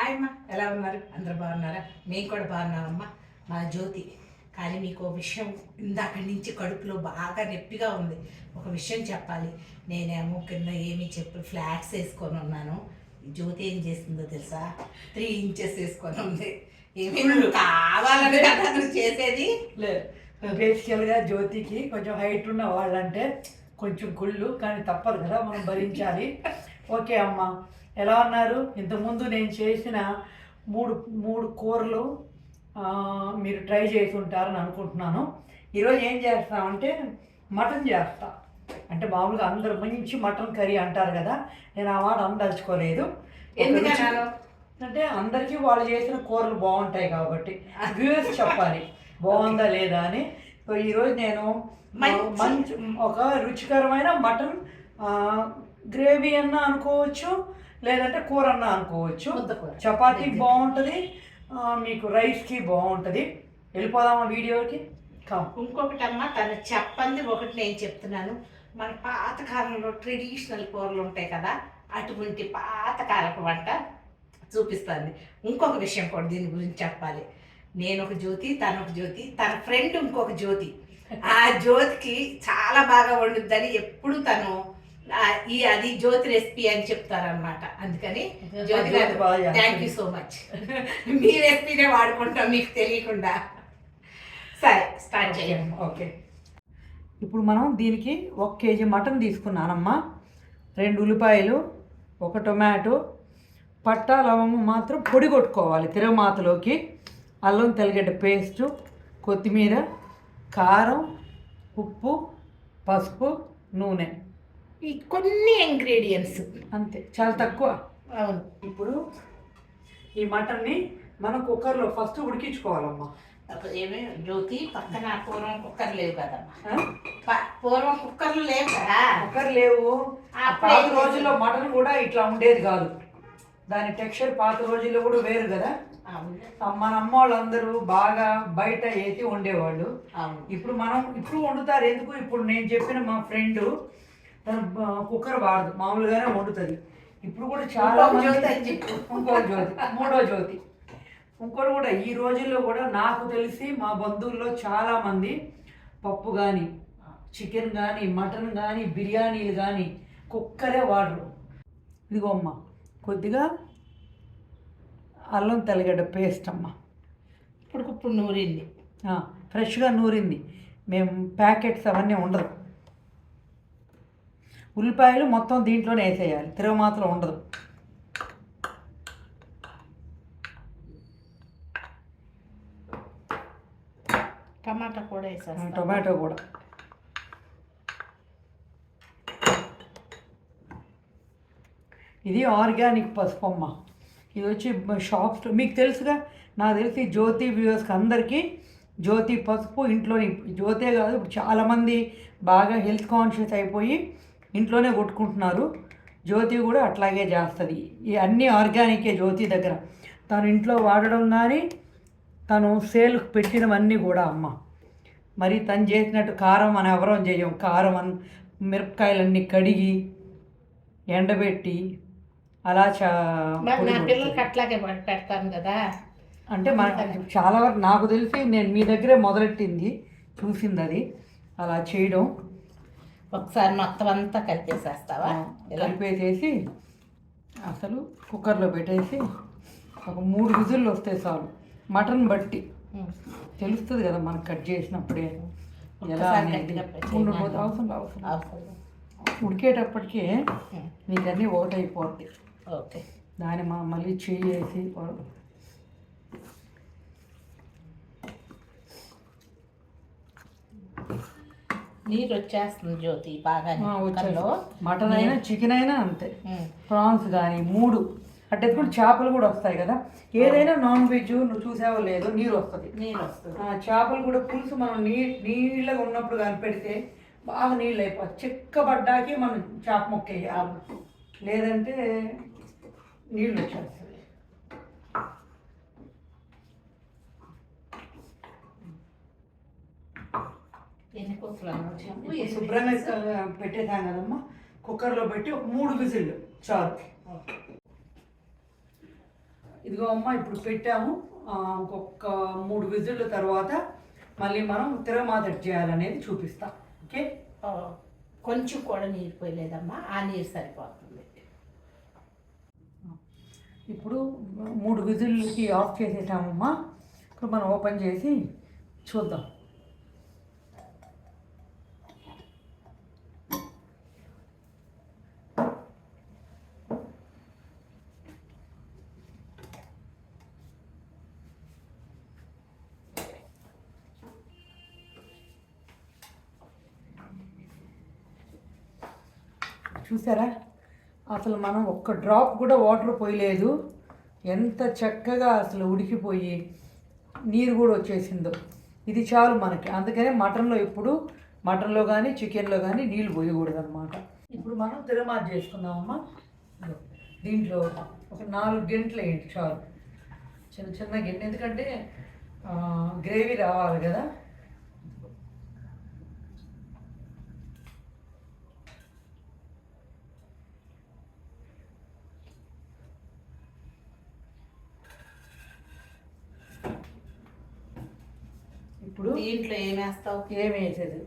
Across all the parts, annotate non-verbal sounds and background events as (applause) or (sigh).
Hi అమ్మా ఎలా ఉన్నారు? అందరు బాగున్నారా? మేము కూడా బాగున్నామమ్మా. మా జ్యోతి కానీ మీకు ఒక విషయం ఇందాక నుంచి కడుపులో బాగా నొప్పిగా ఉంది. ఒక విషయం చెప్పాలి. నేనేమో కింద ఏమీ చెప్పు ఫ్లాట్స్ వేసుకొని ఉన్నాను. జ్యోతి ఏం చేస్తుందో తెలుసా? త్రీ ఇంచెస్ వేసుకొని ఉంది. ఏమీ కావాలని నువ్వు చేసేది? లేదు బేసికల్గా జ్యోతికి కొంచెం హైట్ ఉన్న వాళ్ళంటే కొంచెం కుళ్ళు కానీ తప్పదు కదా మనం భరించాలి. (laughs) ఓకే అమ్మ. ఎలా ఉన్నారు? ఇంతకుముందు నేను చేసిన మూడు మూడు కూరలు మీరు ట్రై చేసి ఉంటారని అనుకుంటున్నాను. ఈరోజు ఏం చేస్తామంటే మటన్ చేస్తా. అంటే మామూలుగా అందరు మంచి మటన్ కర్రీ అంటారు కదా నేను ఆ మాట అందలుచుకోలేదు ఎందుకన్నారు అంటే అందరికీ వాళ్ళు చేసిన కూరలు బాగుంటాయి కాబట్టి. వ్యూవర్స్ చెప్పాలి బాగుందా లేదా అని. సో ఈరోజు నేను మంచి ఒక రుచికరమైన మటన్ గ్రేవీ అన్న అనుకోవచ్చు లేదంటే కూర అన్న అనుకోవచ్చు. చపాతీకి బాగుంటుంది. ఆ, మీకు రైస్కి బాగుంటుంది. వెళ్ళిపోదామా వీడియోకి. ఇంకొకటి అమ్మ తను చెప్పంది ఒకటి నేను చెప్తున్నాను. మన పాత కాలంలో ట్రెడిషనల్ కూరలు ఉంటాయి కదా అటువంటి పాతకాలపు వంట చూపిస్తుంది. ఇంకొక విషయం కూడా దీని గురించి చెప్పాలి. నేను ఒక జ్యోతి తను ఒక జ్యోతి తన ఫ్రెండ్ ఇంకొక జ్యోతి. ఆ జ్యోతికి చాలా బాగా వండుద్దని ఎప్పుడు తను ఈ అది జ్యోతి రెసిపీ అని చెప్తారనమాట అందుకని జ్యోతి గారు. థ్యాంక్ యూ సో మచ్ మీ రెసిపీనే వాడుకుంటాం మీకు తెలియకుండా. సరే స్టార్ట్ చేయండి. ఓకే. ఇప్పుడు మనం దీనికి ఒక కేజీ మటన్ తీసుకున్నానమ్మా. రెండు ఉల్లిపాయలు ఒక టొమాటో పట్టా లవంగం మాత్రం పొడి కొట్టుకోవాలి తిరగమాతలోకి అల్లం తెల్లగడ్డ పేస్టు కొత్తిమీర కారం ఉప్పు పసుపు నూనె. ఈ కొన్ని ఇంగ్రీడియంట్స్ అంతే చాలా తక్కువ. అవును. ఇప్పుడు ఈ మటన్ని మనం కుక్కర్లో ఫస్ట్ ఉడికించుకోవాలమ్మా. అప్పుడు ఏమి జ్యోతి పక్కన పూర్వం కుక్కర్ లేవు కదమ్మా. పూర్వం కుక్కర్లు లేవు కదా. కుక్కర్ లేవు. ఆ పాత రోజుల్లో మటన్ కూడా ఇట్లా ఉండేది కాదు. దాని టెక్స్చర్ పాత రోజుల్లో కూడా వేరు కదా. మన అమ్మ వాళ్ళందరూ బాగా బయట వండేవాళ్ళు అవును. ఇప్పుడు మనం ఇప్పుడు వండుతారు. ఎందుకు? ఇప్పుడు నేను చెప్పిన మా ఫ్రెండ్ కుక్కర్ వాడదు. మామూలుగానే వండుతుంది. ఇప్పుడు కూడా చాలా జ్యోతి. ఇంకో జ్యోతి మూడో జ్యోతి. ఇంకోటి కూడా ఈ రోజుల్లో కూడా నాకు తెలిసి మా బంధువుల్లో చాలా మంది పప్పు కానీ చికెన్ కానీ మటన్ కానీ బిర్యానీలు కానీ కుక్కరే వాడరు. ఇదిగో అమ్మ కొద్దిగా అల్లం తెల్లగడ్డ పేస్ట్ అమ్మ. ఇప్పుడు ఇప్పుడు నూరింది ఫ్రెష్గా నూరింది. మేము ప్యాకెట్స్ అవన్నీ ఉండదు. ఉల్లిపాయలు మొత్తం దీంట్లోనే వేసేయాలి. తిరగమాతలో ఉండదు. టమాటా కూడా ఆ, వేసేస్తాం టొమాటో కూడా. ఇది ఆర్గానిక్ పసుపు అమ్మ. ఇది వచ్చి షాప్స్ మీకు తెలుసుగా నాకు తెలిసి జ్యోతి వ్యూవర్స్కి అందరికీ జ్యోతి పసుపు ఇంట్లోని జ్యోతే కాదు ఇప్పుడు చాలామంది బాగా హెల్త్ కాన్షియస్ అయిపోయి ఇంట్లోనే కొట్టుకుంటున్నారు. జ్యోతి కూడా అట్లాగే చేస్తుంది. ఈ అన్నీ ఆర్గానికే జ్యోతి దగ్గర. తను ఇంట్లో వాడడం కానీ తను సేల్కి పెట్టినవన్నీ కూడా అమ్మ. మరి తను చేసినట్టు కారం మనం ఎవరం చేయం కారం అన్ మిరపకాయలన్నీ కడిగి ఎండబెట్టి అలా చా. పిల్లలకి అట్లాగే పెడతాను కదా. అంటే మన చాలా వరకు నాకు తెలిసి నేను మీ దగ్గరే మొదలెట్టింది చూసింది అది. అలా చేయడం. ఒకసారి మొత్తం అంతా కలిపేసేస్తావా? కలిపేసేసి అసలు కుక్కర్లో పెట్టేసి ఒక మూడు విజుల్లో వస్తే చాలు. మటన్ బట్టి. తెలుస్తుంది కదా మనకు కట్ చేసినప్పుడే. ఎలా అనేది. అవసరం అవసరం. ఉడికేటప్పటికే. నీకన్నీ ఒకటైపోద్ది ఓకే. దాన్ని మా మళ్ళీ చేసి నీరు వచ్చేస్తుంది జ్యోతి బాగా మటన్ అయినా చికెన్ అయినా అంతే. ప్రాన్స్ కానీ మూడు. అంటే ఇప్పుడు చేపలు కూడా వస్తాయి కదా. ఏదైనా నాన్ వెజ్ నువ్వు చూసావో లేదో నీరు వస్తుంది నీరు వస్తుంది ఆ చేపలు కూడా పులుసు మనం నీ నీళ్ళగా ఉన్నప్పుడు కానీ పెడితే బాగా నీళ్ళు అయిపోయి చిక్కబడ్డాకే మనం చేప ముక్క వేయాలి లేదంటే నీళ్ళు వచ్చేస్తుంది శుభ్రంగా పెట్టేసాం కదమ్మా కుక్కర్లో పెట్టి ఒక మూడు విజిల్లు చాలు ఇదిగో అమ్మ ఇప్పుడు పెట్టాము ఇంకొక మూడు విజిల్ల తర్వాత మళ్ళీ మనం తిరమాతటి చేయాలనేది చూపిస్తాం. ఓకే కొంచెం కూడా నీరు పోయలేదమ్మా. ఆ నీరు సరిపోతుంది. ఇప్పుడు మూడు విజిల్కి ఆఫ్ చేసేసామమ్మా. ఇప్పుడు మనం ఓపెన్ చేసి చూద్దాం. చూసారా? అసలు మనం ఒక్క డ్రాప్ కూడా వాటర్ పోయలేదు. ఎంత చక్కగా అసలు ఉడికిపోయి నీరు కూడా వచ్చేసిందో. ఇది చాలు మనకి. అందుకనే మటన్లో ఇప్పుడు మటన్లో కానీ చికెన్లో కానీ నీళ్ళు పోయకూడదు అనమాట ఇప్పుడు మనం తిరమాత చేసుకుందామమ్మా. దీంట్లో ఒక నాలుగు గంటలు వేయండి చాలు. చిన్న చిన్న గిన్నె ఎందుకంటే గ్రేవీ రావాలి కదా ఇప్పుడు దీంట్లో ఏమేస్తావు? ఏం వేసేది.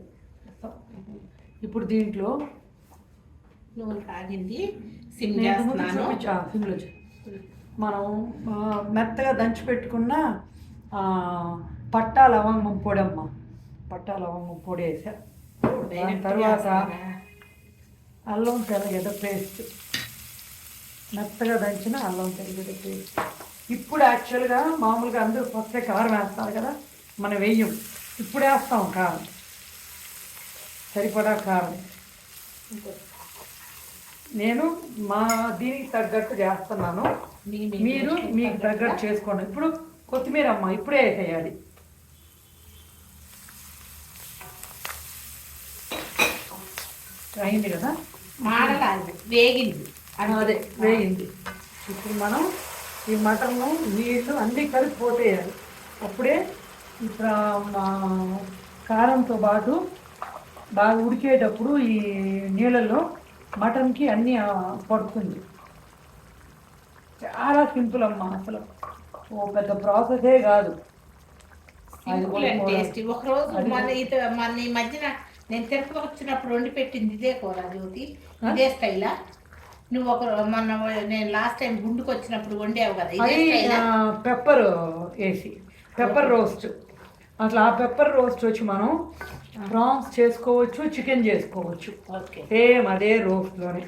ఇప్పుడు దీంట్లో నూనె కాగింది సిమ్ చేస్తున్నాను. సిమ్లో మనం మెత్తగా దంచి పెట్టుకున్న పట్టా లవంగం పొడి అమ్మ పట్టా లవంగం పొడి వేసా. దాని తర్వాత అల్లం తెల్లగడ్డ పేస్ట్. మెత్తగా దంచిన అల్లం తెల్లగడ్డ పేస్ట్. ఇప్పుడు యాక్చువల్గా మామూలుగా అందరూ ఫస్ట్ కారం వేస్తారు కదా మనం వేయం ఇప్పుడు వేస్తాం కారం సరిపడా కారం నేను మా దీనికి తగ్గట్టు చేస్తున్నాను. మీరు మీకు తగ్గట్టు చేసుకోండి. ఇప్పుడు కొత్తిమీర అమ్మ ఇప్పుడే వేసేయాలి. అయింది కదా? మాడలాలి వేగింది. అదే వేగింది. ఇప్పుడు మనం ఈ మటన్లో నీళ్ళు అన్నీ కలిపి పోతేయాలి అప్పుడే ఇప్పుడు కారంతో పాటు బాగా ఉడికేటప్పుడు ఈ నీళ్ళల్లో మటన్కి అన్నీ పడుతుంది. చాలా సింపుల్ అమ్మా అసలు. ఓ పెద్ద ప్రాసెసే కాదు. అది సింపుల్ అండ్ కూడా- టేస్టీ ఒక రోజు అది మన మన ఈ మధ్యన నేను తిరుపతి వచ్చినప్పుడు వండి పెట్టింది ఇదే కూర జ్యోతి. ఇదే స్టైలా. నువ్వు ఒక మొన్న నేను లాస్ట్ టైం గుండుకు వచ్చినప్పుడు వండావు కదా పెప్పర్ వేసి. Pepper roast. అట్లా ఆ పెప్పర్ రోస్ట్ వచ్చి మనం ప్రాన్స్ చేసుకోవచ్చు చికెన్ చేసుకోవచ్చు. ఓకే. సేమ్ అదే రోస్ట్లోనే.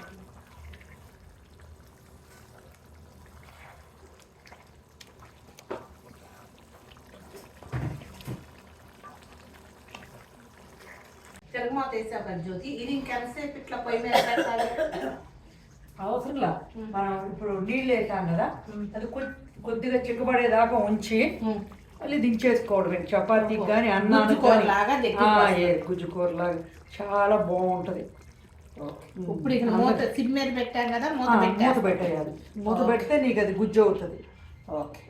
జ్యోతి ఇది ఇంకెంతసేపు ఇట్లా పొయ్యి మీద పెట్టాలి? అవసరంలా. మనం ఇప్పుడు నీళ్ళు వేసాం కదా. అది కొద్ది- కొద్దిగా చిక్కబడేదాకా ఉంచి. మళ్ళీ దించేసుకోవడమే చపాతీకి కానీ అన్నానికి దగ్గరికి వస్తుంది. గుజ్జుకూరలాగా. చాలా బాగుంటుంది. ఇప్పుడు ఇక మూత సిమ్ మీద పెట్టాం కదా మూత మూత పెట్టేయాలి. మూత పెడితే నీకు అది గుజ్జు అవుతుంది ఓకే.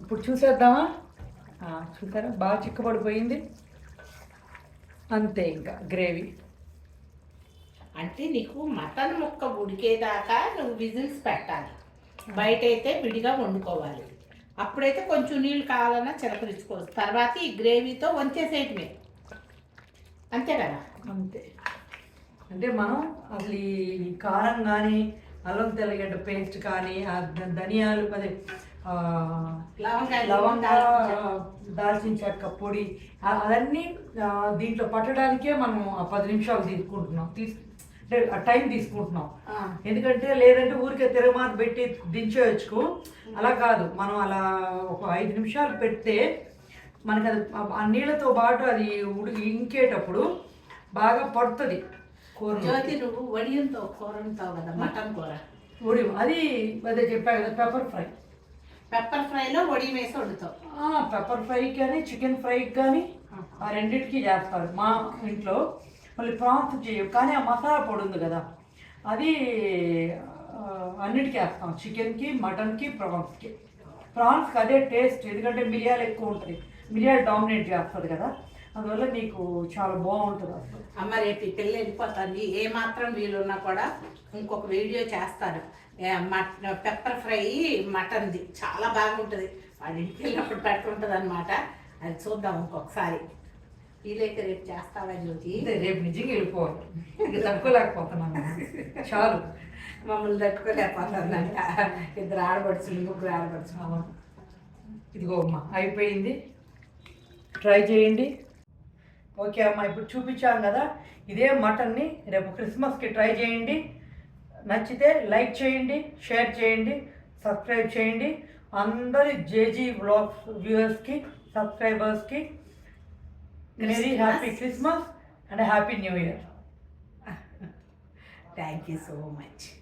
ఇప్పుడు చూసేద్దామా? చూసారా? బాగా చిక్కబడిపోయింది. అంతే ఇంకా గ్రేవీ. అంటే నీకు మటన్ ముక్క ఉడికేదాకా నువ్వు విజిల్స్ పెట్టాలి. బయట అయితే విడిగా వండుకోవాలి. అప్పుడైతే కొంచెం నీళ్ళు కావాలన్నా చిలకరించుకోవచ్చు. తర్వాత ఈ గ్రేవీతో వంచేసేయటమే. అంతే కదా? అంతే. అంటే మనం అసలు ఈ కారం కానీ అల్లం తెల్లగడ్డ పేస్ట్ కానీ ధనియాలు అదే లవంగాలు లవంగా దాల్చిన చెక్క. పొడి అవన్నీ దీంట్లో పట్టడానికే మనం ఆ పది నిమిషాలు తీసుకుంటున్నాం. తీసు అంటే టైం తీసుకుంటున్నాం. ఎందుకంటే లేదంటే ఊరికే తిరగమాత పెట్టి దించేయచ్చుకు. అలా కాదు. మనం అలా ఒక ఐదు నిమిషాలు పెడితే మనకి అది ఆ- నీళ్ళతో పాటు అది ఉడికి ఇంకేటప్పుడు బాగా పడుతుంది కూర జ్యోతి నువ్వు వడియంతో కూర ఉంటావు కదా మటన్ కూర. ఉడి అది అదే చెప్పా కదా పెప్పర్ ఫ్రై పెప్పర్ ఫ్రైలో వడి వేసి వండుతావు. పెప్పర్ ఫ్రై కానీ చికెన్ ఫ్రై కానీ ఆ రెండింటికి చేస్తారు మా ఇంట్లో. మళ్ళీ ప్రాన్స్ చేయవు కానీ ఆ మసాలా పొడి ఉంది కదా అది అన్నిటికీ వేస్తాం. చికెన్కి మటన్కి ప్రాన్స్కి. ప్రాన్స్కి అదే టేస్ట్ ఎందుకంటే మిరియాలు ఎక్కువ ఉంటుంది. మిరియాలు డామినేట్ చేస్తుంది కదా అందువల్ల నీకు చాలా బాగుంటుంది అసలు. అమ్మ రేపు ఈ పిల్ల వెళ్ళిపోతుంది. ఏ మాత్రం వీలున్నా కూడా ఇంకొక వీడియో చేస్తారు ఏ మట్ పెప్పర్ ఫ్రై మటన్ది. చాలా బాగుంటుంది. వాళ్ళ ఇంటికి వెళ్ళినప్పుడు పెట్టుకుంటుంది అనమాట అది చూద్దాం ఇంకొకసారి. వీలైతే రేపు చేస్తావా జ్యోతి? రేపు నిజంగా వెళ్ళిపోవాలి ఇది తట్టుకోలేకపోతున్నాను. చాలు. మమ్మల్ని తట్టుకోలేకపోతుందంట ఇద్దరు ఆడబడుచులు ముగ్గురు అవును. ఇదిగో అమ్మా అయిపోయింది. ట్రై చేయండి. ఓకే అమ్మా ఇప్పుడు చూపించాం కదా. ఇదే మటన్ని రేపు క్రిస్మస్కి ట్రై చేయండి. నచ్చితే లైక్ చేయండి షేర్ చేయండి సబ్స్క్రైబ్ చేయండి. అందరి జేజీ బ్లాగ్స్ వ్యూవర్స్కి సబ్స్క్రైబర్స్కి Very happy Christmas and a happy new year. (laughs) Thank you so much.